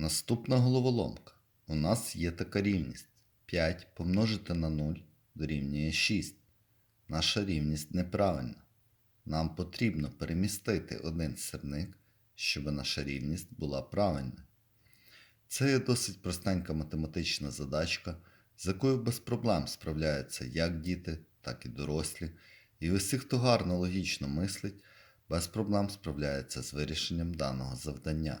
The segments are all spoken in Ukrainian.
Наступна головоломка. У нас є така рівність. 5 помножити на 0 дорівнює 6. Наша рівність неправильна. Нам потрібно перемістити один сирник, щоб наша рівність була правильною. Це є досить простенька математична задачка, з якою без проблем справляються як діти, так і дорослі. І усі, хто гарно логічно мислить, без проблем справляється з вирішенням даного завдання.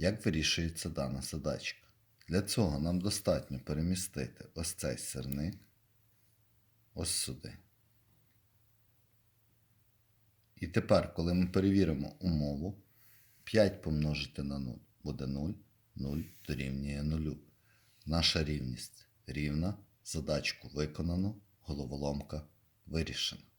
Як вирішується дана задачка? Для цього нам достатньо перемістити ось цей сирник ось сюди. І тепер, коли ми перевіримо умову, 5 помножити на 0 буде 0, 0 дорівнює 0. Наша рівність рівна, задачку виконано, головоломка вирішена.